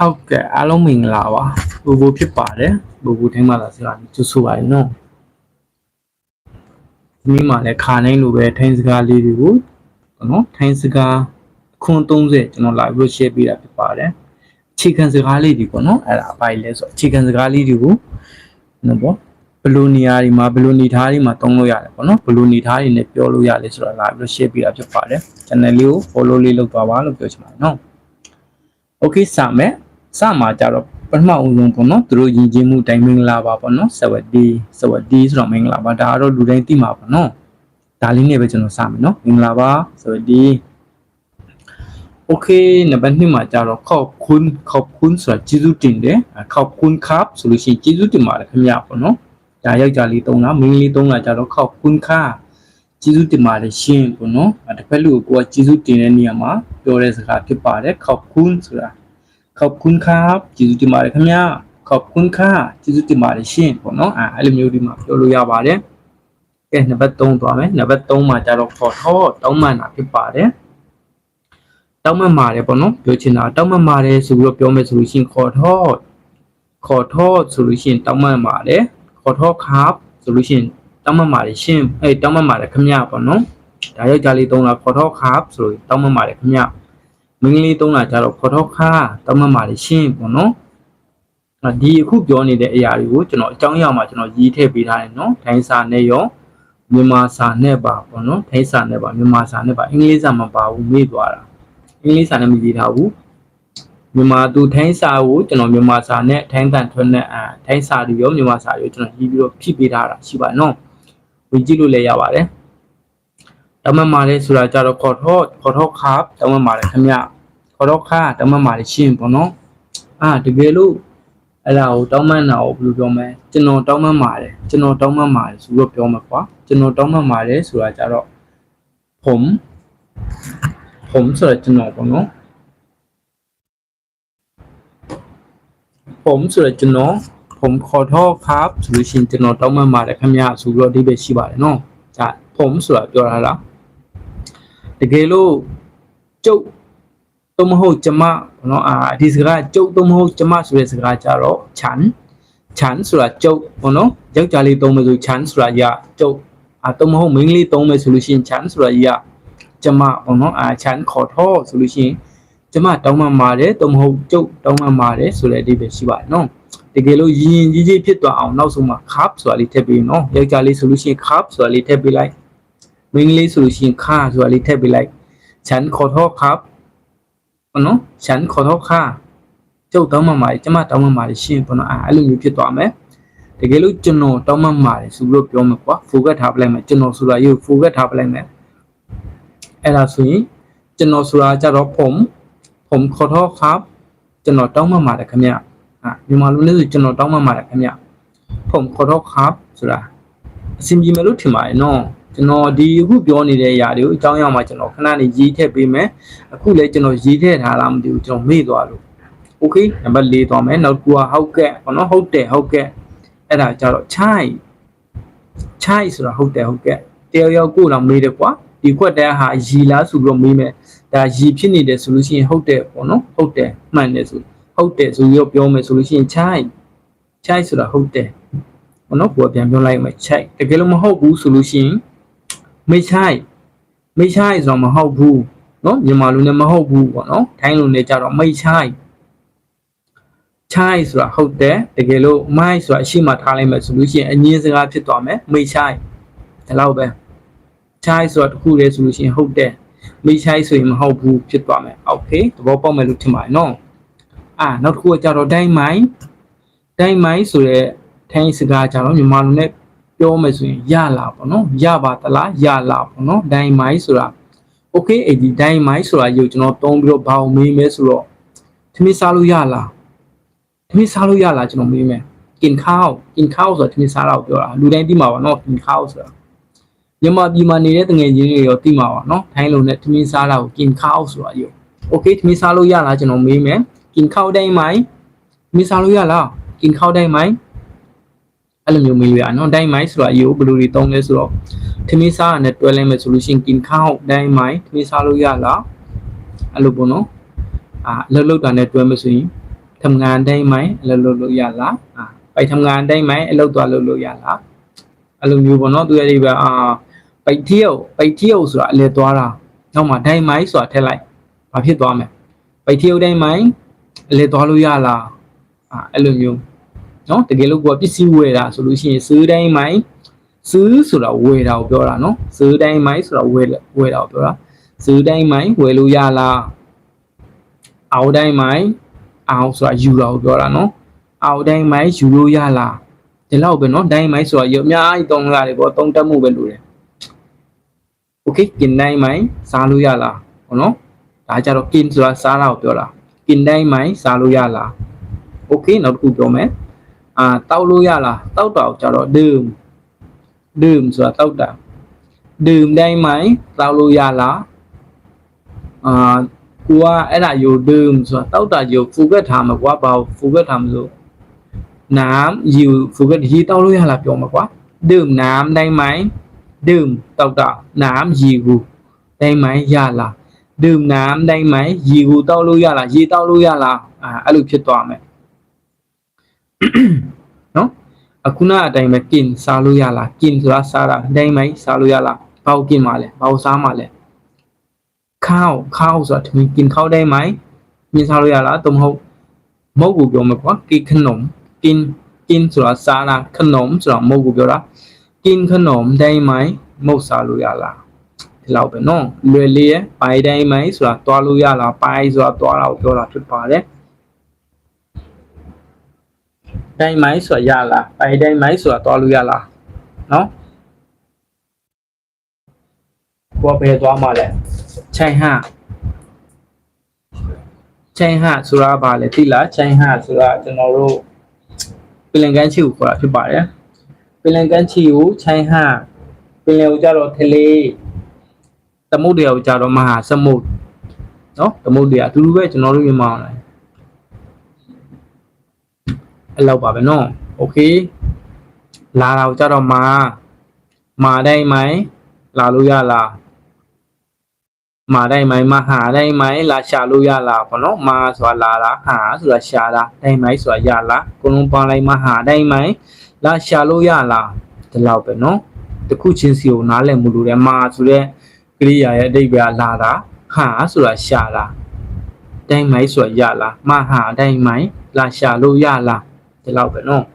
ဟုတ်ကဲ့အားလုံးမင်္ဂလာပါဘူဘူဖြစ်ပါတယ်ဘူဘူထိုင်းမှာလာစကားကြိုဆိုပါရနော်ဒီနေ့မှလည်းခါနိုင်လိုပဲထိုင်းစကားလေးတွေကိုနော်ထိုင်းစကားအခွန်30ကျွန်တော်လာပြီး share ပေးတာဖြစ်ပါတယ်အခြေခံစကားလေးတွေပေါ့နော်အဲ့ဒါအပိုင်းလဲဆိုအခြေခံစကားလေးတွေကိုနော်ပေါ့ဘယ်လိုနေရာတွေမှာဘယ်လိုနေထားတွေမှာတုံးလို့ရတယ်ပေါ့နော်ဘယ်လိုနေထားတွေနဲ့ပြောလို့ရလဲဆိုတော့လာပြီး share ပေးတာဖြစ်ပါတယ် channel လေးကို follow လေးလုပ်သွားပါလို့ပြောချင်ပါတယ်နော် okay စမယ် စမှာကြတော့ပထမအဦးဆုံးပေါ့နော်သူတို့ယဉ်ကျေးမှုတိုင်းမင်္ဂလာပါပေါ့နော်စဝတ်ဒီစဝတ်ဒီဆိုတော့မင်္ဂလာပါဒါကတော့လူတိုင်းသိမှာပေါ့နော်ဒါလေးနဲ့ပဲကျွန်တော်စမယ်နော်မင်္ဂလာပါစဝတ်ဒီ okay နံပါတ်2မှာကြတော့ขอบคุณขอบคุณဆိုတာကျေးဇူးတင်တယ်ขอบคุณครับဆိုလို့ရှိရင်ကျေးဇူးတင်ပါတယ်ခင်ဗျပေါ့နော်ဒါယောက်ျားလေးသုံးတာမိန်းကလေးသုံးတာကြတော့ขอบคุณค่ะကျေးဇူးတင်ပါတယ်ရှင်ပေါ့နော်တစ်ဖက်လူကိုကကျေးဇူးတင်တဲ့နေရာမှာပြောတဲ့စကားဖြစ်ပါတယ်ขอบคุณဆိုတာ ขอบคุณครับကျေးဇူးတင်ပါတယ်ခင်ဗျขอบคุณค่ะကျေးဇူးတင်ပါတယ်ရှင်ပေါ့နော်အဲအဲ့လိုမျိုးဒီမှာပြောလို့ရပါတယ်ကဲနံပါတ်3သွားမယ်နံပါတ်3မှာကြတော့ခေါ်ထောတောင်းမှန်တာဖြစ်ပါတယ်တောင်းမှန်ပါတယ်ပေါ့နော်ပြောချင်တာတောင်းမှန်ပါတယ်ဆိုပြီးတော့ပြောမယ်ဆိုလို့ရှိရင်ခေါ်ထောခေါ်ထောဆိုလို့ရှိရင်တောင်းမှန်ပါတယ်ခေါ်ထောครับဆိုလို့ရှိရင်တောင်းမှန်ပါတယ်ရှင်အဲတောင်းမှန်ပါတယ်ခင်ဗျပေါ့နော်ဒါယောက်ျားလေးသုံးတာခေါ်ထောครับဆိုလို့တောင်းမှန်ပါတယ်ခင်ဗျ မင်းကလေးသုံးတာကြတော့ခေါ်ထောခါတောင်းမှန်ပါတယ်ရှင်ပေါ့နော်အာဒီအခုပြောနေတဲ့အရာတွေကိုကျွန်တော်အကြောင်းအရာမှာကျွန်တော်ရေးထည့်ပေးထားတယ်နော်ဒိုင်းစာနဲ့ရောမြန်မာစာနဲ့ပါပေါ့နော်ဒိုင်းစာနဲ့ပါမြန်မာစာနဲ့ပါအင်္ဂလိပ်စာမပါဘူးမေ့သွားတာအင်္ဂလိပ်စာနဲ့မရေးထားဘူးမြန်မာသူထိုင်းစာကိုကျွန်တော်မြန်မာစာနဲ့ထိုင်းတန်ထွန်းနဲ့အာထိုင်းစာတွေရောမြန်မာစာတွေရောကျွန်တော်ရေးပြီးတော့ဖြည့်ပေးထားတာရှိပါနော်ဝင်ကြည့်လို့လည်းရပါတယ် တမန်မာလေးဆိုတာကြတော့ခေါ်ထောခေါ်ထောခါတမန်မာလေးခင်ဗျခေါ်ထောခါတမန်မာလေးရှင်းပေါ့နော်အာတကယ်လို့အဲ့ဒါကိုတောင်းပန်တာကိုဘယ်လိုပြောမလဲကျွန်တော်တောင်းပန်ပါတယ်ကျွန်တော်တောင်းပန်ပါတယ်ဆိုတော့ပြောမှာကွာကျွန်တော်တောင်းပန်ပါတယ်ဆိုတာကြတော့ผมผมဆိုတော့ကျွန်တော်ပေါ့နော်ผมဆိုတော့ကျွန်တော်ผมขอโทษครับဆိုလို့ရှိရင်ကျွန်တော်တောင်းပန်ပါတယ်ခင်ဗျဆိုပြီးတော့ဒီပဲရှိပါတယ်နော်ဒါผมဆိုတာပြောတာလား တကယ်လို့ကျုပ်သို့မဟုတ်ကျမဘောနော်အာဒီစကားကျုပ်သို့မဟုတ်ကျမဆိုတဲ့စကားကြတော့ခြံခြံဆိုတာကျုပ်ဘောနော်ယောက်ျားလေးသုံးမယ်ဆိုခြံဆိုတာရကျုပ်အာသို့မဟုတ်မိန်းကလေးသုံးမယ်ဆိုလို့ရှိရင်ခြံဆိုတာရကျမဘောနော်အာခြံခေါ်ထောဆိုလို့ရှိရင်ကျမတောင်းပန်ပါတယ်သို့မဟုတ်ကျုပ်တောင်းပန်ပါတယ်ဆိုတဲ့အဓိပ္ပာယ်ရှိပါတယ်နော်တကယ်လို့ရင်းရင်ကြီးကြီးဖြစ်သွားအောင်နောက်ဆုံးမှာ cup ဆိုတာလေးထည့်ပေးနော်ယောက်ျားလေးဆိုလို့ရှိရင် cup ဆိုတာလေးထည့်ပေးလိုက် မိန်းကလေးဆိုလို့ရှိရင်ခါဆိုတာလေးထည့်ပေးလိုက်ฉันขอโทษครับဘောနော်ฉันขอโทษค่ะကျုပ်တောင်းပန်ပါတယ်ကျမတောင်းပန်ပါတယ်ရှင်ဘောနော်အဲအဲ့လိုမျိုးဖြစ်သွားမယ်တကယ်လို့ကျွန်တော်တောင်းပန်ပါတယ်ဆိုပြီးတော့ပြောမှာကွာ focus ထားပလိုက်မယ်ကျွန်တော်ဆိုတာရုပ် focus ထားပလိုက်မယ်အဲ့ဒါဆိုရင်ကျွန်တော်ဆိုတာကြတော့ผมผมขอโทษครับကျွန်တော်တောင်းပန်ပါတယ်ခင်ဗျအာမြန်မာလူမျိုးဆိုကျွန်တော်တောင်းပန်ပါတယ်ခင်ဗျผมขอโทษครับဆိုတာအဆင်ပြေမယ်လို့ထင်ပါတယ်နော် ကျွန်တော်ဒီအခုပြောနေတဲ့အရာတွေကိုအကြောင်းအရာမှာကျွန်တော်ခဏနေရေးထည့်ပေးမယ်အခုလည်းကျွန်တော်ရေးထည့်ထားလားမသိဘူးကျွန်တော်မေ့သွားလို့ okay နံပါတ်၄သွားမယ်နောက်တစ်ခုကဟုတ်ကဲ့ဘောနော်ဟုတ်တယ်ဟုတ်ကဲ့အဲ့ဒါကြတော့ chai chai ဆိုတာဟုတ်တယ်ဟုတ်ကဲ့တယောက်ယောက်ကိုတော့မေးတယ်ကွာဒီခွက်တဲဟာရီလားဆိုပြီးတော့မေးမယ်ဒါရီဖြစ်နေတယ်ဆိုလို့ရှိရင်ဟုတ်တယ်ပေါ့နော်ဟုတ်တယ်မှန်တယ်ဆိုဟုတ်တယ်ဆိုပြီးတော့ပြောမယ်ဆိုလို့ရှိရင် chai chai ဆိုတာဟုတ်တယ်ဘောနော်ကိုယ်ပြန်ပြောလိုက်မယ် chai တကယ်လို့မဟုတ်ဘူးဆိုလို့ရှိရင် ไม่ใช่ไม่ใช่ဆိုတော့မဟုတ်ဘူးเนาะမြန်မာလူနဲ့မဟုတ်ဘူးပေါ့နော်ထိုင်းလူနဲ့ကြတော့ไม่ใช่ใช่ဆိုတာဟုတ်တယ်တကယ်လို့ไม่ဆိုတာအရှိမထားလိုက်မယ်ဆိုလို့ရှိရင်အငင်းစကားဖြစ်သွားမယ်ไม่ใช่ဒါတော့ပဲใช่ဆိုတာတခုတည်းဆိုလို့ရှိရင်ဟုတ်တယ်ไม่ใช่ဆိုရင်မဟုတ်ဘူးဖြစ်သွားမယ်โอเคသဘောပေါက်မယ်လို့ထင်ပါတယ်နော်အာနောက်တစ်ခုကကြတော့ဒိုင်းမိုင်းဒိုင်းမိုင်းဆိုတဲ့ထိုင်းစကားကြတော့မြန်မာလူနဲ့ ပြောမယ်ဆိုရင်ရလာပေါ့နော်ရပါသလားရလာပေါ့နော်ဒိုင်းမိုင်းဆိုတာ okay အဲ့ဒီဒိုင်းမိုင်းဆိုတာရုပ်ကျွန်တော်တုံးပြီးတော့ဘာအောင်မေးမဲဆိုတော့သမီးစားလို့ရလားသမီးစားလို့ရလားကျွန်တော်မေးမယ်กินข้าวกินข้าวဆိုတော့သမီးစားတော့ပြောတာလူတိုင်းသိမှာပါနော်กินข้าวဆိုတာမြန်မာပြည်မှာနေတဲ့တငယ်ချင်းတွေရောသိမှာပါနော်ထိုင်းလုံနဲ့သမီးစားတာကိုกินข้าวဆိုတာရုပ် okay သမီးစားလို့ရလားကျွန်တော်မေးမယ်กินข้าวได้ไหมသမီးစားလို့ရလားกินข้าวได้ไหม အဲ့လိုမျိုးမေးလို့ရနော်ဒိုင်းမိုင်းဆိုတာအယူဘယ်လိုတွေသုံးလဲဆိုတော့ထမင်းစားရတဲ့တွဲလဲမယ်ဆိုလို့ရှိရင်กินข้าวဒိုင်းမိုင်းထမင်းစားလို့ရလားအဲ့လိုပေါ့နော်အာလှုပ်လှုပ်တာနဲ့တွဲမယ်ဆိုရင် ทำงานได้ไหมအလုပ်လုပ်လို့ရလားအာไปทำงานได้ไหมအလုပ်သွားလုပ်လို့ရလားအဲ့လိုမျိုးပေါ့နော်သူရဲ့ဒီပဲအာไปเที่ยวไปเที่ยวဆိုတာအလေသွားတာနောက်မှได้ไหมဆိုတာထည့်လိုက်ဘာဖြစ်သွားမလဲไปเที่ยวได้ไหมအလေသွားလို့ရလားအာအဲ့လိုမျိုး နော်တကယ်လို့ကိုကပစ္စည်းဝယ်တာဆိုလို့ရှိရင်ซื้อได้ไหมซื้อဆိုတာဝယ်တာကိုပြောတာနော်ซื้อได้ไหมဆိုတာဝယ်ဝယ်တာကိုပြောတာซื้อได้ไหมဝယ်လို့ရလားเอาได้ไหมเอาဆိုတာယူတာကိုပြောတာနော်เอาได้ไหมယူလို့ရလားဒီလောက်ပဲနော်ได้ไหมဆိုတာရအများကြီးတုံးရတယ်ပေါ့တုံးတက်မှုပဲလို့တယ်โอเคกินได้ไหมစားလို့ရလားဟောနော်ဒါကြတော့กินဆိုတာစားတာကိုပြောတာกินได้ไหมစားလို့ရလားโอเคနောက်တစ်ခုပြောမယ် à, เต้าลุยอะล่ะเต้าเต่าจะเราดื่ม ดื่มส่วนเต้าเต่าดื่มได้ไหมเต้าลุยอะล่ะอ่ากูว่าไอ้น่ะอยู่ดื่มส่วนเต้าเต่าอยู่ฟูก็ทำมากว่าเบาฟูก็ทำรู้น้ำอยู่ฟูก็ฮีเต้าลุยอะล่ะจงมากว่าดื่มน้ำได้ไหมดื่มเต้าเต่าน้ำยิวได้ไหมยาล่ะดื่มน้ำได้ไหมยิวเต้าลุยอะล่ะยีเต้าลุยอะล่ะอ่าอะไรผิดตัวไหม နော်အခုနအတိုင်းပဲกินစားလို့ရလားกินဆိုတာစားတာအတိုင်းပဲစားလို့ရလားဘာကိုกินมาလဲဘာကိုစားมาလဲข้าวข้าวဆိုတာထမင်းกินข้าวได้ไหมမြင်စားလို့ရလားသို့မဟုတ်မဟုတ်ကိုပြောမှာကွာกินขนมกินกินဆိုတာစားတာขนมဆိုတာမဟုတ်ကိုပြောတာกินขนมได้ไหมမဟုတ်စားလို့ရလားဒီလောက်ပဲနော်လွယ်လေးရပိုင်တိုင်းไหมဆိုတာတွားလို့ရလားပိုင်ဆိုတာတွားတာကိုပြောတာဖြစ်ပါတယ် တိုင်းမိုင်းဆိုတာရလားပိုင်တိုင်းမိုင်းဆိုတာသွားလို့ရလားနော်ဘောပဲသွားမှလဲချိုင်ဟချိုင်ဟဆိုတာဘာလဲသိလားချိုင်ဟဆိုတာကျွန်တော်တို့ပင်လင်ကန်းချီကိုခေါ်တာဖြစ်ပါတယ်ပင်လင်ကန်းချီကိုချိုင်ဟပင်လင်ကိုကြတော့ထလေးသမုတ်တရားကိုကြတော့မဟာစမုတ်နော်သမုတ်တရားအတူတူပဲကျွန်တော်တို့မြန်မာအောင်လဲ အဲ့လောက်ပါပဲနော်โอเคလာတာကိုကြတော့မာမာได้ไหมလာလို့ရလားမာได้ไหมมาหาได้ไหมလာရှာလို့ရလားပေါ့နော်မာဆိုတာလာတာဟာဆိုတာရှာတာได้ไหมဆိုတာရလားကိုလုံးပေါင်းလိုက်มาหาได้ไหมလာရှာလို့ရလားဒီလောက်ပဲနော်တခုချင်းစီကိုနားလည်မှုလို့တယ်မာဆိုတဲ့ကရိယာရဲ့အဓိပ္ပာယ်လာတာဟာဆိုတာရှာတာได้ไหมဆိုတာရလားมาหาได้ไหมလာရှာလို့ ရလားဒီလောက်ပဲနော်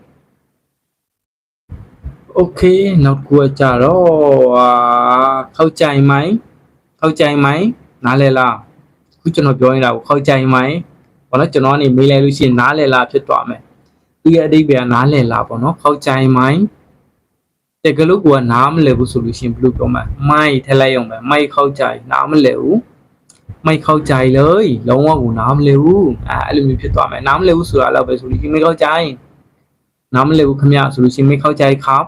โอเคနောက်တစ်ခုကကြတော့အာเข้าใจไหมเข้าใจไหมနားလည်လားခုကျွန်တော်ပြောနေတာကိုเข้าใจไหมဘာလို့ကျွန်တော်ကနေမေးလိုက်လို့ရှိရင်နားလည်လားဖြစ်သွားမယ်သူရဲ့အဓိပ္ပာယ်ကနားလည်လားပေါ့နော်เข้าใจไหมတကယ်လို့ကိုကနားမလည်ဘူးဆိုလို့ရှိရင်ဘယ်လိုပြောမလဲမိုက်ထည့်လိုက်အောင်ပဲမိုက်เข้าใจနားမလည်ဘူး ไม่เข้าใจเลยလုံးဝကိုနားမလည်ဘူးအဲအဲ့လိုမျိုးဖြစ်သွားမယ်နားမလည်ဘူးဆိုတာတော့ပဲဆိုလို့ရှိရင်ไม่เข้าใจနားမလည်ဘူးခင်ဗျဆိုလို့ရှိရင်ไม่เข้าใจครับ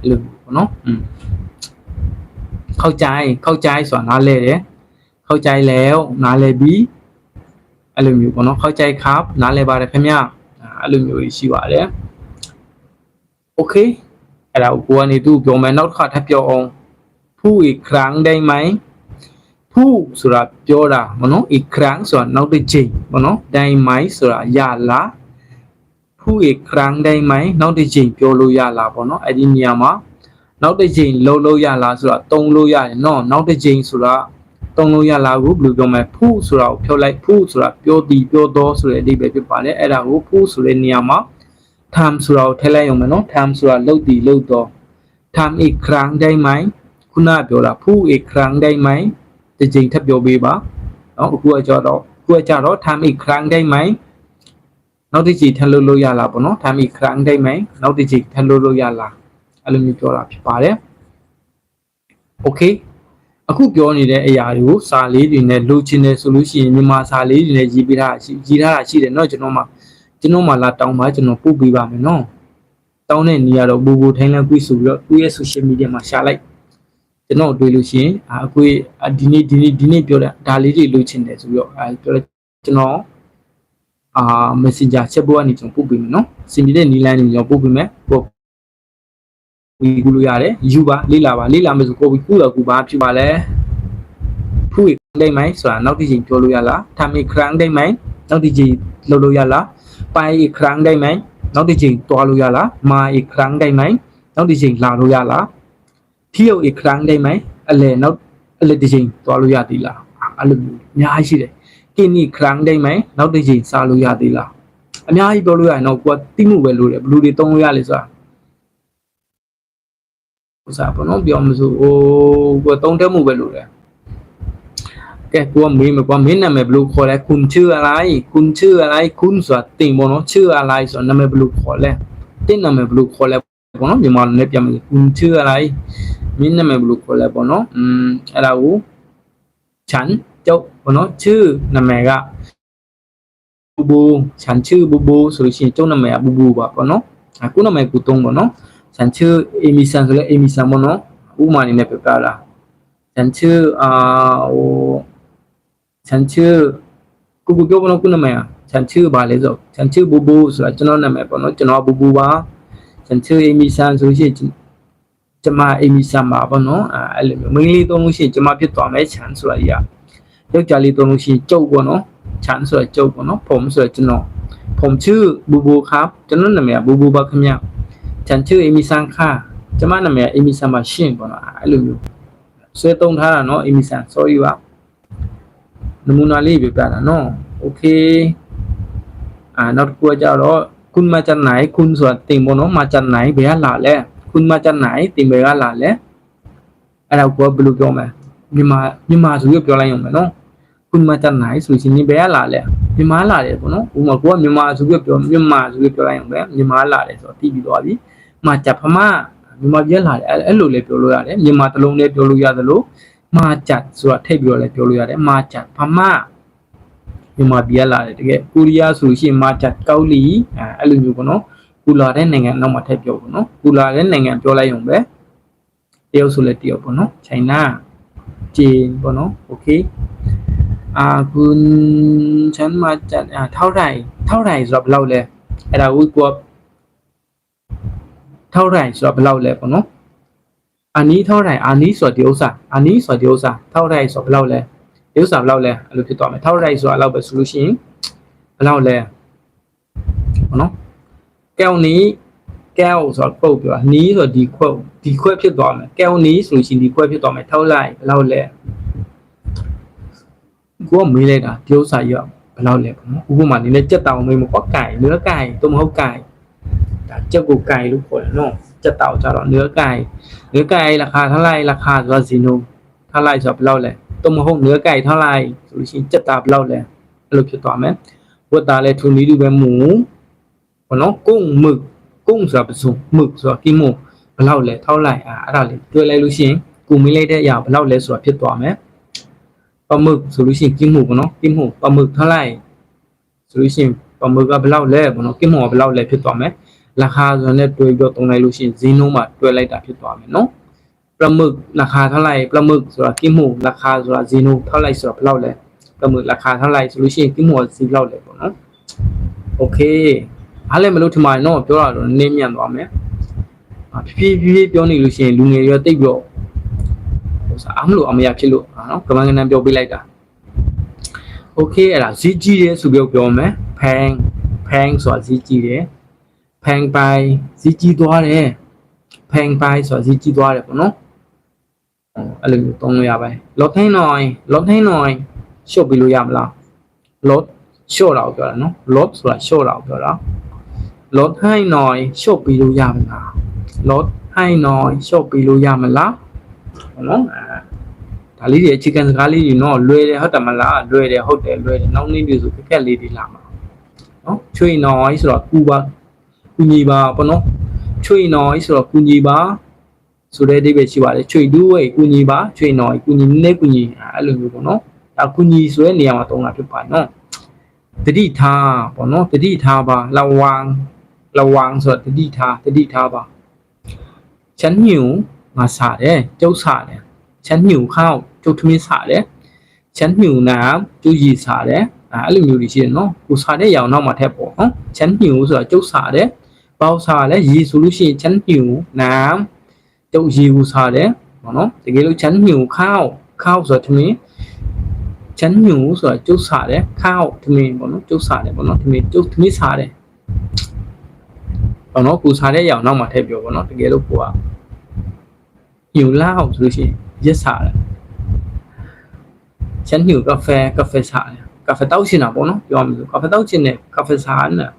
အဲ့လိုပေါ့နော်อืมเข้าใจเข้าใจဆိုတာနားလည်တယ်เข้าใจแล้วနားလည်ပြီအဲ့လိုမျိုးပေါ့နော်เข้าใจครับနားလည်ပါတယ်ခင်ဗျအဲ့လိုမျိုးရှိပါတယ်โอเคအဲ့ဒါကိုကိုကနေသူ့ပြောမယ်နောက်တစ်ခါထပ်ပြောအောင်พูดอีกครั้งได้ไหม พูดဆိုတာပြောတာမနော်อีกครั้งဆိုတာနောက်တစ်ချိန်မနော်ได้ไหมဆိုတာရလားพูดอีกครั้งได้ไหมနောက်တစ်ချိန်ပြောလို့ရလားပေါ့နော်အဲ့ဒီနေရာမှာနောက်တစ်ချိန်လုံးလို့ရလားဆိုတာတုံးလို့ရတယ်နော်နောက်တစ်ချိန်ဆိုတာတုံးလို့ရလားကိုဘယ်လိုပြောမလဲဖူးဆိုတာကိုဖြုတ်လိုက်ဖူးဆိုတာပြောတည်ပြောတော့ဆိုတဲ့အဓိပ္ပာယ်ဖြစ်ပါတယ်အဲ့ဒါကိုဖူးဆိုတဲ့နေရာမှာ time ဆိုတာကိုထည့်လိုက်အောင်မယ်နော် time ဆိုတာလုတ်တည်လုတ်တော့ time อีกครั้งได้ไหมခုနပြောတာဖူးอีกครั้งได้ไหม တစ်ချိန်ထပ်ပြောပေးပါနော်အခုကကြတော့အခုကကြတော့ time อีกครั้งได้ไหมနောက်တစ်ချိန်ထပ်လို့လို့ရလားပေါ့နော် time อีกครั้งได้ไหมနောက်တစ်ချိန်ထပ်လို့လို့ရလားအဲ့လိုမျိုးပြောတာဖြစ်ပါတယ်โอเคအခုပြောနေတဲ့အရာတွေကိုစာလေးတွေနဲ့လိုချင်တယ်ဆိုလို့ရှိရင်မြန်မာစာလေးတွေနဲ့ရေးပြထားရှိရေးထားတာရှိတယ်เนาะကျွန်တော်မှကျွန်တော်မှလာတောင်းပါကျွန်တော်ပို့ပေးပါမယ်เนาะတောင်းတဲ့နေရာတော့ဘူဘူထိုင်းလန်းကွီဆိုပြီးတော့သူ့ရဲ့ social media မှာရှာလိုက် ကျွန်တော်တွေ့လို့ရှိရင်အကွေဒီနေ့ဒီနေ့ဒီနေ့ပြောတဲ့ဒါလေးတွေလိုချင်တယ်ဆိုပြီးတော့အဲပြောလိုက်ကျွန်တော်အာ messenger chatbot ကနေကျွန်တော်ပို့ပေးမယ်နော်စင်ပြတဲ့နီလိုင်းတွေကျွန်တော်ပို့ပေးမယ်ပို့ပြီးကူလို့ရတယ်ယူပါလေးလာပါလေးလာမယ်ဆိုကိုပြီးကူတော့ကူပါဖြူပါလဲဖူးလိမ့်မိုင်းဆိုတာနောက်တစ်ချိန်ပြောလို့ရလားထာမီခရန်လိမ့်မိုင်းနောက်တစ်ချိန်လုပ်လို့ရလားပိုင်ခရန်လိမ့်မိုင်းနောက်တစ်ချိန်တွားလို့ရလားမာခရန်လိမ့်မိုင်းနောက်တစ်ချိန်လာလို့ရလား เที่ยวอีกครั้งได้ไหมအလဲနောက်အလဲတစ်ချိန်သွားလို့ရသေးလားအဲ့လိုမျိုးအများကြီးရှိတယ်กินอีกครั้งได้ไหมနောက်တစ်ချိန်စားလို့ရသေးလားအများကြီးပြောလို့ရရင်တော့ကိုကတိမှုပဲလို့တယ်ဘယ်လိုတွေသုံးလို့ရလဲဆိုတာဥစားပေါ့နော်ပြောမစို့ဟိုကိုသုံးတက်မှုပဲလို့တယ်ကဲကိုကမေးမယ်ကွာမင်းနာမည်ဘယ်လိုခေါ်လဲคุณชื่ออะไรคุณชื่ออะไรคุณဆိုတာတင်ပေါ့နော်ชื่ออะไรဆိုတာနာမည်ဘယ်လိုခေါ်လဲတင်နာမည်ဘယ်လိုခေါ်လဲပေါ့နော်မြန်မာလိုနဲ့ပြန်မယ်คุณชื่ออะไร မင်းနာမည်ဘယ်လိုခေါ်လဲပေါ့နော်อืมအဲ့ဒါကို ฉันเจ้าပေါ့နော်ชื่อနာမည်ကဘူဘူฉันชื่อဘူဘူဆိုလို့ရှိရင်ကျုပ်နာမည်ကဘူဘူပါပေါ့နော်အခုနာမည်ကိုသုံးပေါ့နော်ฉันชื่อเอมิซันဆိုလဲเอมิซันပေါ့နော်ဥမာအနေနဲ့ပြပြလာฉันชื่ออ่าဟိုฉันชื่อကိုကိုပြောပေါ့နော်ခုနာမည်อ่ะฉันชื่อဘာလဲဆိုฉันชื่อဘူဘူဆိုတာကျွန်တော်နာမည်ပေါ့နော်ကျွန်တော်ဘူဘူပါฉันชื่อเอมิซันဆိုလို့ရှိရင် ကျမเอมิซันပါပေါ့နော်အဲအဲ့လိုမျိုးမင်းလေးသုံးလို့ရှိရင်ကျမဖြစ်သွားမယ်ฉันဆိုတာကြီးอ่ะယောက်ျားလေးသုံးလို့ရှိရင်ကျုပ်ပေါ့နော်ฉันဆိုရကျုပ်ပေါ့နော်ผมဆိုရကျွန်တော်ผมชื่อบูบูครับကျွန်တော်နာမည်ကบูบูပါခင်ဗျฉันชื่อเอมิซันค่ะကျမနာမည်ကเอมิซันပါရှင့်ပေါ့နော်အဲ့လိုမျိုးဆွဲသုံးထားတာเนาะเอมิซัน sorry ပါနမူနာလေးပြပြတာเนาะโอเคအာနောက်တစ်ခုကကြတော့คุณมาจากไหนคุณဆိုတာတင်ပေါ့နော်มาจากไหนဘယ်ကလာလဲ คุณมาจากไหนတင်ဘယ်ကလာလဲအဲ့ဒါကိုဘယ်လိုပြောမလဲမြန်မာမြန်မာဆိုပြီးပြောလိုက်အောင်မယ်နော် คุณมาจากไหนဆိုရှင်ဒီဘယ်ကလာလဲမြန်မာလာတယ်ပေါ့နော်ဥပမာကိုကမြန်မာဆိုပြီးပြောမြန်မာဆိုပြီးပြောလိုက်အောင်ပဲမြန်မာလာတယ်ဆိုတော့သိပြီးသွားပြီမာจากพม่าမြန်မာပြည်လာတယ်အဲ့လိုလည်းပြောလို့ရတယ်မြန်မာတလုံးလည်းပြောလို့ရသလိုမာจากဆိုတာထိပ်ပြီးတော့လည်းပြောလို့ရတယ်မာจากพม่าမြန်မာပြည်လာတယ်တကယ်ကိုရီးယားဆိုရှင်မာจากเกาหลีအဲ့လိုမျိုးပေါ့နော် ကူလာတဲ့နိုင်ငံနောက်မှာထည့်ပြောပေါ့နော်ကူလာတဲ့နိုင်ငံပြောလိုက်အောင်ပဲတရုတ်ဆိုလည်းတရုတ်ပေါ့နော်ချိုင်နာจีนပေါ့နော်โอเค อ่าคุณฉันมาจากอ่าเท่าไหร่ เท่าไหร่สำหรับเราเลยအဲ့ဒါကိုကိုเท่าไหร่สำหรับเราเลยပေါ့နော်อันนี้เท่าไหร่อันนี้ဆိုတဲ့ဥစ္စာอันนี้ဆိုတဲ့ဥစ္စာเท่าไหร่ဆိုဘယ်လောက်လဲဒီဥစ္စာဘယ်လောက်လဲအဲ့လိုဖြစ်သွားမယ်เท่าไหร่ဆိုတာလောက်ပဲဆိုလို့ရှိရင်ဘယ်လောက်လဲပေါ့နော် แก้วนี้ แก้วสอดควบกี่ว่านี้สอดดีควบดีควบเพื่อต่อไหมแก้วนี้สูงชินดีควบเพื่อต่อไหมเท่าไรเราแล้กูไม่เลยนะเที่ยวใส่เยอะเราแล้กูพูดมาเนี่ยจะเต่ามีมันก็ไก่เนื้อไก่ต้มข้าวไก่เจ้ากูไก่ลูกคนน้องจะเต่าจะรอเนื้อไก่เนื้อไก่ราคาเท่าไรราคาตัวสีนุ่มเท่าไรสอบเราแล้ต้มข้าวเนื้อไก่เท่าไรสูงชินจะตาเล่าแล้วลูกจะต่อไหมว่าตาเลยทุนนี้ดูแบบหมู ပေါ့နော်กุ้งหมึกกุ้งဆိုတာပစုံหมึกဆိုတာကိမို့ဘယ်လောက်လဲเท่าไหร่อ่ะအဲ့ဒါလေးတွေ့လိုက်လို့ရှိရင်ကိုမေးလိုက်တဲ့အရာဘယ်လောက်လဲဆိုတာဖြစ်သွားမယ် ปลาหมึกဆိုလို့ရှိရင်กินหมูပေါ့နော်กินหมูปลาหมึกเท่าไหร่ဆိုလို့ရှိရင်ปลาหมึกကဘယ်လောက်လဲပေါ့နော်กินหมูကဘယ်လောက်လဲဖြစ်သွားမယ်ราคาဆိုတဲ့တွေ့ပြီးတော့တုံးလိုက်လို့ရှိရင်ဈေးနှုန်းမှာတွေ့လိုက်တာဖြစ်သွားမယ်နော်ปลาหมึกราคาเท่าไหร่ปลาหมึกဆိုတာกินหมูราคาဆိုတာဈေးနှုန်းเท่าไหร่ဆိုတာဘယ်လောက်လဲปลาหมึกราคาเท่าไหร่ဆိုလို့ရှိရင်กินหมูကဈေးဘယ်လောက်လဲပေါ့နော်โอเค အားလည်းမလို့ထင်ပါနဲ့နော်ပြောတာတော့နင်းမြန်သွားမယ်အာဖြည်းဖြည်းဖြည်းပြောနေလို့ရှိရင်လူငယ်တွေတိတ်ပြီးတော့ဟိုစားအားမလို့အမရဖြစ်လို့နော်ကမန်ကနန်ပြောပြလိုက်တာโอเคအဲ့ဒါဈေးကြီးတယ်ဆိုပြီးပြောမယ်ဖန်ဖန်ဆိုတာဈေးကြီးတယ်ဖန်ပိုင်ဈေးကြီးသွားတယ်ဖန်ပိုင်ဆိုတာဈေးကြီးသွားတယ်ပေါ့နော်ဟိုအဲ့လိုမျိုးသုံးလို့ရပါတယ်လော့ထိုင်းနိုင်လော့ထိုင်းနိုင်ရှုပ်ပြီးလို့ရမလားလော့ရှော့တာကိုပြောတာနော်လော့ဆိုတာရှော့တာကိုပြောတာ လော့ထိုင်းနိုင်ရှုပ်ပြီးလို့ရမလားလော့ထိုင်းနိုင်ရှုပ်ပြီးလို့ရမလားဟုတ်နော်အဲဒါလေးတွေအခြေခံစကားလေးတွေနော်လွယ်တယ်ဟုတ်တယ်မလားလွယ်တယ်ဟုတ်တယ်လွယ်တယ်နောက်နေ့ပြီဆိုခက်ခက်လေးတွေလာမှာနော်ချွေနိုင်ဆိုတော့ကူပါကူညီပါပေါ့နော်ချွေနိုင်ဆိုတော့ကူညီပါဆိုတဲ့အဓိပ္ပာယ်ရှိပါတယ်ချွေတူးဝဲကူညီပါချွေနိုင်ကူညီနည်းကူညီအဲ့လိုမျိုးပေါ့နော်ဒါကူညီဆိုတဲ့နေရာမှာတုံးတာဖြစ်ပါတယ်နော်တတိထားပေါ့နော်တတိထားပါလဝံ လဝံဆိုတော့တတိထားတတိထားပါချမ်းညူငါစားတယ်ကျုပ်စားတယ် ฉันหิวข้าวကျုပ်ထမင်းစားတယ်ฉันหิวน้ำကျုပ်ရည်စားတယ်အဲအဲ့လိုမျိုးတွေရှိတယ်နော်ကိုစားတဲ့ရောင်နောက်မှာထည့်ပေါ့နော်ฉันหิวဆိုတာကျုပ်စားတယ်ပေါက်စားတယ်ရည်ဆိုလို့ရှိရင်ฉันหิวน้ำကျုပ်ရည်ကိုစားတယ်ပေါ့နော်တကယ်လို့ฉันหิวข้าวข้าวဆိုတာထမင်းฉันหิวဆိုတာကျုပ်စားတယ်ข้าวထမင်းပေါ့နော်ကျုပ်စားတယ်ပေါ့နော်ထမင်းကျုပ်ထမင်းစားတယ် ပေါ့နော်ပူစားတဲ့အရာနောက်မှထည့်ပြောပေါ့နော်တကယ်လို့ကိုကယူလာအောင်ဆိုလို့ရှိရင်ရစ်စားတယ်ချန်ညူကဖဲကဖဲစားတယ်ကဖဲတောက်ချင်တာပေါ့နော်ပြောရမလို့ကဖဲတောက်ချင်တဲ့ကဖဲစားနဲ့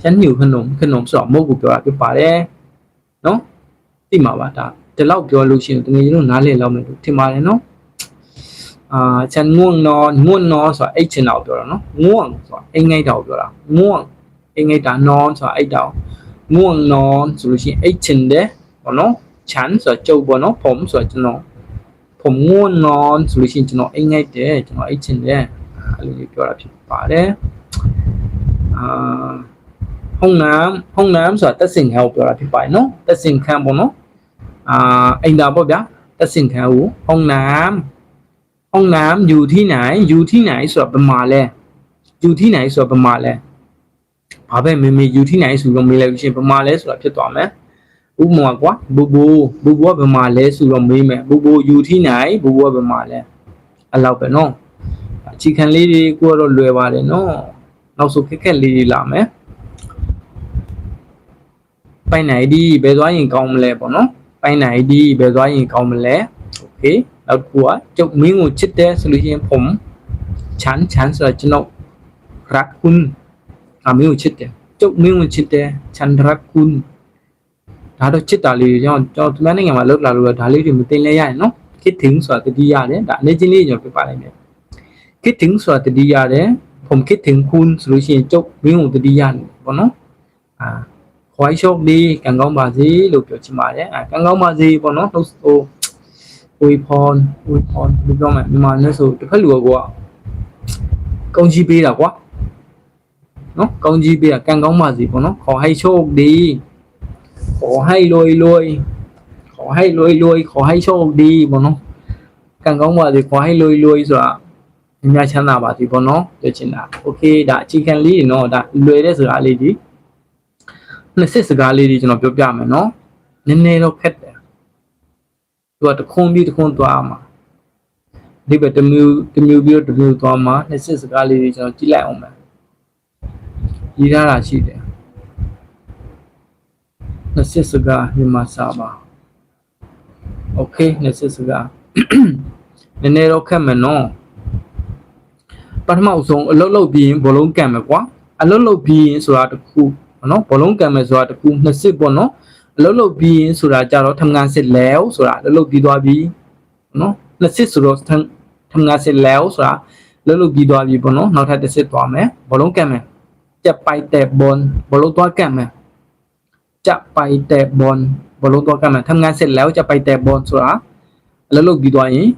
ချန်ညူခနုံခနုံဆိုတော့မဟုတ်ဘူးပြောတာပြပါတယ်နော်သိမှာပါဒါဒီလောက်ပြောလို့ရှိရင်တကယ်လို့နားလည်လောက်မယ်လို့ထင်ပါတယ်နော်အာချန်ငုံနော်ငုံနော်ဆိုတာအိတ်ချင်တော့ပြောတာနော်ငုံဆိုတာအိမ်ငိုက်တာကိုပြောတာငုံအိမ်ငိုက်တာနော်ဆိုတာအိတ်တာကို ง่วงนอนสุรุปไอ้ชินเดะบอนฉันสวยจูบอนผมสวยจันผมง่วงนอนสุรุปจันไอ้ไงเดะจันไอ้ชินเดะอะไรอย่างเงี้ยเราผิดไปเดะห้องน้ำห้องน้ำสวยแต่สิ่งแถวเราผิดไปเนาะแต่สิ่งแถมบอนไอ้ดาวบอกยะแต่สิ่งเขาห้องน้ำห้องน้ำอยู่ที่ไหน อยู่ที่ไหนสวดประมาเลยอยู่ที่ไหนสวดประมาเลย ဘာပဲမေမေอยู่ที่ไหนဆိုတော့မေးလိုက်လို့ရှိရင်ဘယ်မှာလဲဆိုတာဖြစ်သွားမယ်ဥပမာကွာဘူဘူဘူဘူကဘယ်မှာလဲဆိုတော့မေးမယ်ဘူဘူอยู่ที่ไหนဘူဘူကဘယ်မှာလဲအဲ့လောက်ပဲနော်အခြေခံလေးတွေကိုကတော့လွယ်ပါတယ်နော်နောက်ဆိုခက်ခက်လေးတွေလာမယ်ပိုင်နိုင်ဒီဘယ်သွားရင်ကောင်းမလဲပေါ့နော်ပိုင်နိုင်ဒီဘယ်သွားရင်ကောင်းမလဲโอเคနောက်တစ်ခုကကျုပ်မင်းကိုချစ်တယ်ဆိုလို့ရှိရင်ผมฉันฉันဆိုတော့ကျွန်တော်รักคุณ အမင်းကိုချစ်တယ်ကျုပ်မင်းကိုချစ်တယ်ฉันรักคุณဒါတော့ချစ်တာလေးတွေကျွန်တော်ကျွန်တော်ဒီနိုင်ငံမှာလောက်လာလို့ဒါလေးတွေမသိလဲရရင်နော်คิดถึงဆိုတာတတိရတယ်ဒါအနေချင်းလေးကျွန်တော်ပြပါလိုက်မယ်คิดถึงဆိုတာတတိရတယ်ผมคิดถึงคุณဆိုလို့ရှိရင်ကျုပ်မင်းကိုတတိရတယ်ပေါ့နော်အာขอให้โชคดีကံကောင်းပါစေလို့ပြောချင်ပါတယ်အဲကံကောင်းပါစေပေါ့နော်နှုတ်ဟိုဝေพรဝေพรဘယ်ပြောမလဲမြန်မာနဲ့ဆိုတစ်ဖက်လူကကောကောင်းကြီးပေးတာကွာ နော်ကောင်းကြီးပေးတာကံကောင်းပါစေပေါ့နော်ขอให้โชคดีขอให้รวยรวยขอให้รวยรวยขอให้โชคดีပေါ့နော်ကံကောင်းပါစေขอให้รวยรวยဆိုတာအများချမ်းသာပါစေပေါ့နော်ပြောချင်တာโอเคဒါအခြေခံလေးเนาะဒါလွယ်တဲ့စကားလေးဒီနှစ်စစ်စကားလေးတွေကျွန်တော်ပြောပြမယ်နော်နည်းနည်းတော့ခက်တယ်သူကတခွန်းပြီးတခွန်းသွားမှာဒီဘက်တစ်မျိုးတစ်မျိုးပြီးတော့တစ်မျိုးသွားမှာနှစ်စစ်စကားလေးတွေကျွန်တော်ကြည့်လိုက်အောင်မယ် ရေးထားတာရှိတယ်20စကားမြန်မာစာပါ Okay 20စကားနည်းနည်းတော့ခက်မယ်နော်ပထမအဆုံးအလုတ်လုတ်ပြီးရင်ဘလုံးကံမယ်ကွာအလုတ်လုတ်ပြီးရင်ဆိုတာတခုနော်ဘလုံးကံမယ်ဆိုတာတခု20ပေါ့နော်အလုတ်လုတ်ပြီးရင်ဆိုတာကြတော့ထမငန်းစစ်လဲဆိုတာအလုတ်လုတ်ပြီးသွားပြီနော်20ဆိုတော့ထမငန်းစစ်လဲဆိုတာလုတ်လုတ်ပြီးသွားပြီပေါ့နော်နောက်ထပ်တစ်စစ်သွားမယ်ဘလုံးကံမယ် จะไปแต่บอลဘောလုံးသွားကန်မယ်จะไปแต่บอลဘောလုံးသွားကန်မယ်ทำงานเสร็จแล้วจะไปแต่บอลဆိုတာအလုတ်လုတ်ပြီးသွားရင်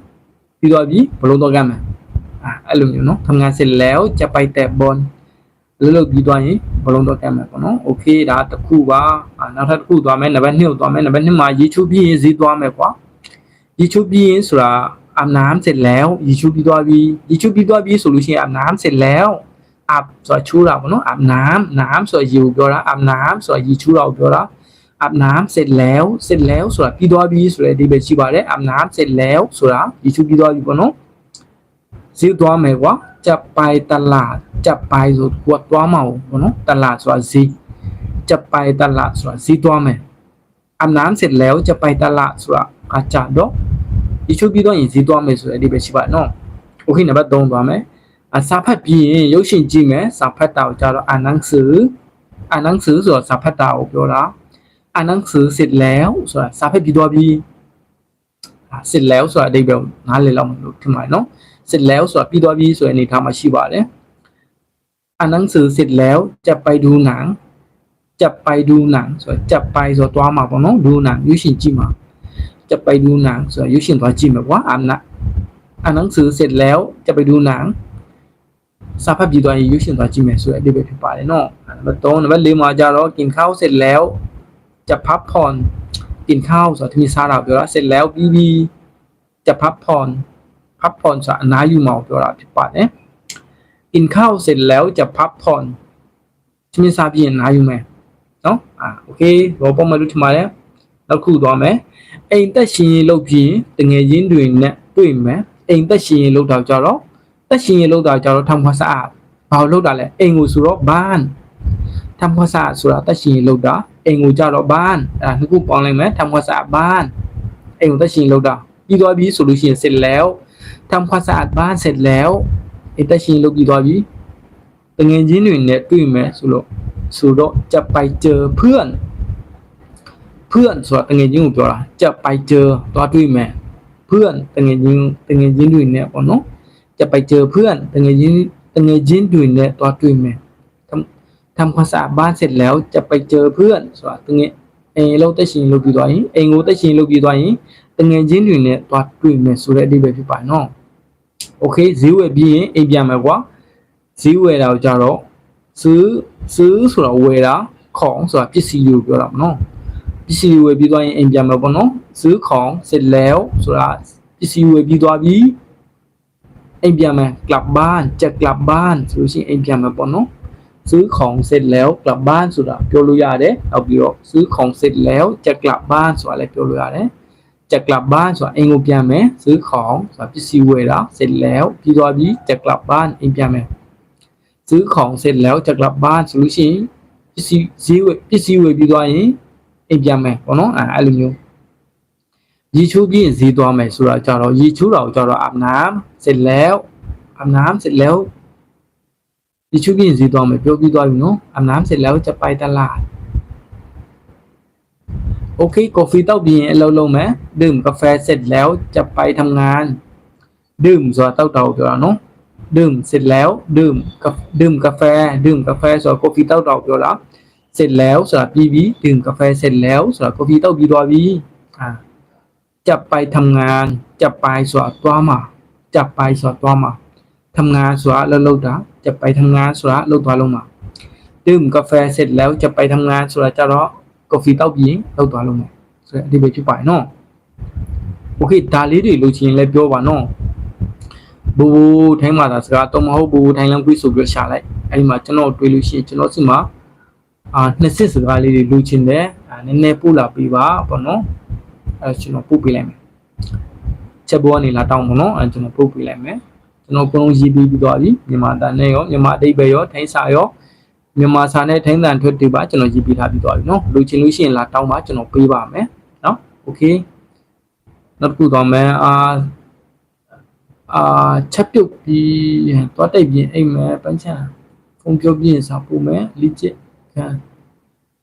ပြီးသွားပြီဘောလုံးသွားကန်မယ်อ่ะအဲ့လိုမျိုးနော်ทำงานเสร็จแล้วจะไปแต่บอลလုတ်လုတ်ပြီးသွားရင်ဘလုံးတော့တက်မယ်ပေါ့နော်โอเคဒါတစ်ခုပါအာနောက်ထပ်တစ်ခုသွားမယ်နံပါတ်2ကိုသွားမယ်နံပါတ်2မှာရေချိုးပြီးရင်ဈေးသွားမယ်ကွာရေချိုးပြီးရင်ဆိုတာอาบน้ำเสร็จแล้วရေချိုးပြီးသွားပြီရေချိုးပြီးသွားပြီဆိုလို့ရှိရင်อาบน้ำเสร็จแล้ว อาบဆိုတာချိုးတာပေါ့နော်อาบน้ำน้ำဆိုတာရေကိုပြောတာอาบน้ำဆိုတာရေချိုးတာကိုပြောတာอาบน้ำเสร็จแล้วเสร็จแล้วဆိုတာပြီးသွားပြီဆိုတဲ့အဓိပ္ပာယ်ရှိပါတယ်อาบน้ำเสร็จแล้วဆိုတာရေချိုးပြီးသွားပြီပေါ့နော်ဈေးသွားမယ်ကွာจะไปตลาดจะไปဆိုကိုကသွားမှာပေါ့နော်ตลาดဆိုတာဈေးจะไปตลาดဆိုတာဈေးသွားမယ်อาบน้ำเสร็จแล้วจะไปตลาดဆိုတာကကြတော့ဒီချုပ်ပြီးတော့ရင်ဈေးသွားမယ်ဆိုတဲ့အဓိပ္ပာယ်ရှိပါနော်โอเคနံပါတ်3သွားမယ် အစာဖတ်ပြီးရင်ရုပ်ရှင်ကြည့်မယ်စာဖတ်တာကိုကြတော့အာနန်းสือအာနန်းสือဆိုတာစာဖတ်တာကိုပြောတာအာနန်းสือเสร็จแล้วဆိုတာစာဖတ်ပြီးသွားပြီเสร็จแล้วဆိုတာအဓိပ္ပာယ်နားလည်လောက်မလို့ထင်ပါတယ်နော်เสร็จแล้วဆိုတာပြီးသွားပြီဆိုတဲ့အနေထားမှာရှိပါတယ်อ่านหนังสือเสร็จแล้วจะไปดูหนัง จะไปดูหนังဆိုတော့จะไปဆိုတော့သွားမှာပေါ့နော်ดูหนังရုပ်ရှင်ကြည့်မှာจะไปดูหนังဆိုတော့ရုပ်ရှင်သွားကြည့်မှာကွာอ่านนะอ่านหนังสือเสร็จแล้วจะไปดูหนัง စာဖတ်ပြီးသွားရင်ရုပ်ရှင်သွားကြည့်မယ်ဆိုတဲ့အဓိပ္ပာယ်ဖြစ်ပါတယ်နော်နံပါတ်3နံပါတ်4မှာကြတော့กินข้าวเสร็จแล้วจะพักผ่อนกินข้าวဆိုတော့သမီးစားတာပြောတာเสร็จแล้วပြီးပြီจะพักผ่อนพักผ่อนဆိုတာအနားယူမှာကိုပြောတာဖြစ်ပါတယ်กินข้าวเสร็จแล้วจะพักผ่อนသမီးစားပြီးရင်အနားယူမယ်နော်အာโอเคဘောပေါ်မှာလို့ထင်ပါတယ်နောက်ခုသွားမယ်အိမ်သက်ရှင်ရင်လုပ်ပြီးတငယ်ချင်းတွေနဲ့တွေ့မယ်အိမ်သက်ရှင်ရင်လုပ်တာကြတော့ သက်ရှင်ရင်လုပ်တာကြတော့ထောင်ခွာစားဘာလို့လုပ်တာလဲအိမ်ကိုဆိုတော့ဘာန် ทำความสะอาดဆိုတာတက်ရှင်လောက်တာအိမ်ကိုကြတော့บ้านအဲ့ဒါနှစ်ခုပေါင်းလိုက်မယ်ทำความสะอาดบ้านအိမ်ကိုတက်ရှင်လောက်တာပြီးသွားပြီဆိုလို့ရှိရင်เสร็จแล้วทำความสะอาดบ้านเสร็จแล้วအိမ်တက်ရှင်လောက်ပြီးသွားပြီတငယ်ချင်းတွေနဲ့တွေ့မယ်ဆိုလို့ဆိုတော့จะไปเจอเพื่อน เพื่อนဆိုတာတငယ်ချင်းကိုပြောတာจะไปเจอသွားတွေ့မယ်เพื่อนတငယ်ချင်းတငယ်ချင်းတွေနဲ့ပေါ့နော်จะ ไปเจอเพื่อนတငယ်ချင်းတငယ်ချင်းတွေနဲ့သွားတွေ့မယ်ทำทำความสะอาดบ้านเสร็จแล้วจะไปเจอเพื่อนဆိုတာတငယ်အိမ်လောက်တက်ရှင်လုပ်ပြီးသွားရင်အိမ်ကိုတက်ရှင်လုပ်ပြီးသွားရင်တငယ်ချင်းတွေနဲ့သွားတွေ့မယ်ဆိုတဲ့အဓိပ္ပာယ်ဖြစ်ပါတယ်နော်โอเคဈေးဝယ်ပြီးရင်အိမ်ပြန်မယ်ကွာဈေးဝယ်တာကိုကြတော့ซื้อซื้อဆိုတာဝယ်တာของဆိုတာပစ္စည်းကိုပြောတာပေါ့နော် ပစ္စည်းဝယ်ပြီးသွားရင်အိမ်ပြန်မယ်ပေါ့နော်ဈေးခေါင်เสร็จแล้วဆိုတာပစ္စည်းဝယ်ပြီးသွားပြီ အိမ်ပြန်မယ်กลับบ้านจะกลับบ้านဆိုလို့ရှိရင်အိမ်ပြန်မယ်ပေါ့နော်ซื้อของเสร็จแล้วกลับบ้านဆိုတာပြောလို့ရတယ်နောက်ပြီးတော့ซื้อของเสร็จแล้วจะกลับบ้านဆိုတာလည်းပြောလို့ရတယ်จะกลับบ้านဆိုတာအိမ်ကိုပြန်မယ်ซื้อของဆိုတာပစ္စည်းဝယ်တာเสร็จแล้วပြီးသွားပြီจะกลับบ้านအိမ်ပြန်မယ်ซื้อของเสร็จแล้วจะกลับบ้านဆိုလို့ရှိရင်ပစ္စည်းဈေးဝယ်ပစ္စည်းဝယ်ပြီးသွားရင် အိမ်ပြန်မယ်ပေါ့နော်အဲအဲ့လိုမျိုး ရေချိုးပြီးရင်ဈေးသွားမယ်ဆိုတာကြတော့ရေချိုးတာကိုကြတော့อาบน้ำเสร็จแล้วอาบน้ำเสร็จแล้วရေချိုးပြီးရင်ဈေးသွားမယ်ပြောပြီးသွားပြီနော်อาบน้ำเสร็จแล้วจะไปตลาดโอเคกาแฟတောက်ပြီးရင်အလုပ်လုပ်မယ်ดื่มกาแฟเสร็จแล้วจะไปทำงาน ดื่มဆိုတာတောက်တာကိုပြောတာနော်ดื่มเสร็จแล้วดื่มกาดื่มกาแฟดื่มกาแฟဆိုတာ coffee တောက်တာကိုပြောတာ เสร็จแล้วဆိုတာပြီးပြီดื่มกาแฟเสร็จแล้วဆိုတာ coffee တောက်ပြီးသွားပြီအာ จะไปทำงานจะไปဆိုတာသွားမှာจะไปဆိုတာသွားမှာทำงานဆိုတာအလုပ်လုပ်တာจะไปทำงานဆိုတာအလုပ်သွားလုပ်မှာดื่มกาแฟเสร็จแล้วจะไปทำงานဆိုတာကြတော့ coffee တောက်ပြီးရင်လုပ်သွားလုပ်မယ်ဆိုတဲ့အဓိပ္ပာယ်ဖြစ်ပါတယ်နော်โอเคဒါလေးတွေလို့ချင်လည်းပြောပါနော်ဘူဘူထိုင်းမှာသာစကားတော့မဟုတ်ဘူးထိုင်းလန်ကွေးဆိုပြီးရှာလိုက်အဲဒီမှာကျွန်တော်တွေးလို့ရှိရင်ကျွန်တော်စီမှာ အာနှစ်စစ်စကားလေးတွေလူချင်တယ်အာနည်းနည်းပို့လာပေးပါပေါ့နော် အဲကျွန်တော်ပို့ပေးလိုက်မယ်ချက်ဘောကနေလာတောင်းပေါ့နော်အဲကျွန်တော်ပို့ပေးလိုက်မယ်ကျွန်တော်ပုံရေးပြီးပြီးသွားပြီမြန်မာတန်နဲ့ရောမြန်မာအတိတ်ပဲရောထိုင်းစာရောမြန်မာစာနဲ့ထိုင်းတန်ထွက်တွေပါကျွန်တော်ရေးပြီးထားပြီးသွားပြီနော်လူချင်လို့ရှိရင်လာတောင်းပါကျွန်တော်ပေးပါမယ်နော်โอเคနောက်တစ်ခုတော့မယ်အာအာချက်ပြုတ်ပြီးသွားတိတ်ပြီးအိမ်မယ်ပန်းချံဖုန်းပြောပြီးရင်စာပို့မယ်လိကျစ်ခံ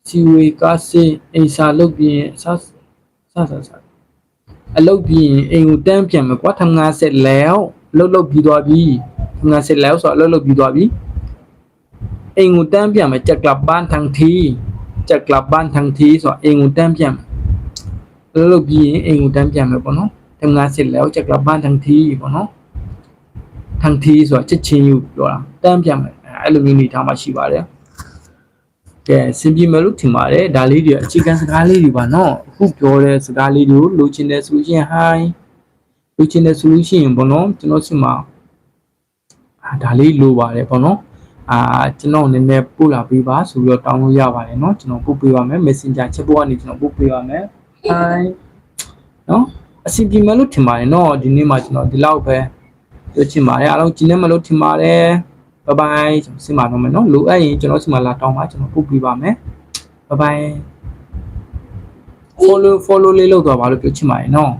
စီဝေကားစင်အိမ်စာလုပ်ပြီးရင်စ စစစအလုပ်ပြီးရင်အိမ်ကိုတန်းပြန်မယ်ကွာทำงานเสร็จแล้วအလုပ်လုပ်ပြီးသွားပြီทำงานเสร็จแล้วဆိုတော့အလုပ်လုပ်ပြီးသွားပြီအိမ်ကိုတန်းပြန်မယ်จะกลับบ้านทันทีจะกลับบ้านทันทีဆိုတော့အိမ်ကိုတန်းပြန်မယ်အလုပ်လုပ်ပြီးရင်အိမ်ကိုတန်းပြန်မယ်ပေါ့နော်ทำงานเสร็จแล้วจะกลับบ้านทันทีပေါ့နော်ทันทีဆိုတော့ချက်ချင်းယူပြောတာတန်းပြန်မယ်အဲ့လိုမျိုးနေထားမှရှိပါတယ် ကဲစင်ပြေမယ်လို့ထင်ပါတယ်ဒါလေးတွေအခြေခံစကားလေးတွေပါနော်အခုပြောတဲ့စကားလေးတွေကိုလိုချင်တယ်ဆိုလို့ရှိရင် hi လိုချင်တယ်ဆိုလို့ရှိရင်ဘောနော်ကျွန်တော်စီမှာအာဒါလေးလိုပါတယ်ဘောနော်အာကျွန်တော်နည်းနည်းပို့လာပေးပါဆိုပြီးတော့တောင်းလို့ရပါတယ်เนาะကျွန်တော်ပို့ပေးပါမယ် Messenger ချက်ပေါ်ကနေကျွန်တော်ပို့ပေးပါမယ် hi เนาะအစီပြေမယ်လို့ထင်ပါတယ်เนาะဒီနေ့မှာကျွန်တော်ဒီလောက်ပဲပြောချင်ပါတယ်အားလုံးကျင်းနေမလို့ထင်ပါတယ် ဘိုင်ဘိုင်ကျွန်တော်ဆင်ပါတော့မယ်နော်လိုအပ်ရင်ကျွန်တော်ဆီမှာလာတောင်းပါကျွန်တော်ပို့ပေးပါမယ်ဘိုင်ဘိုင် follow follow လေးလောက်တော့ဘာလို့ပြောချင်ပါလဲနော်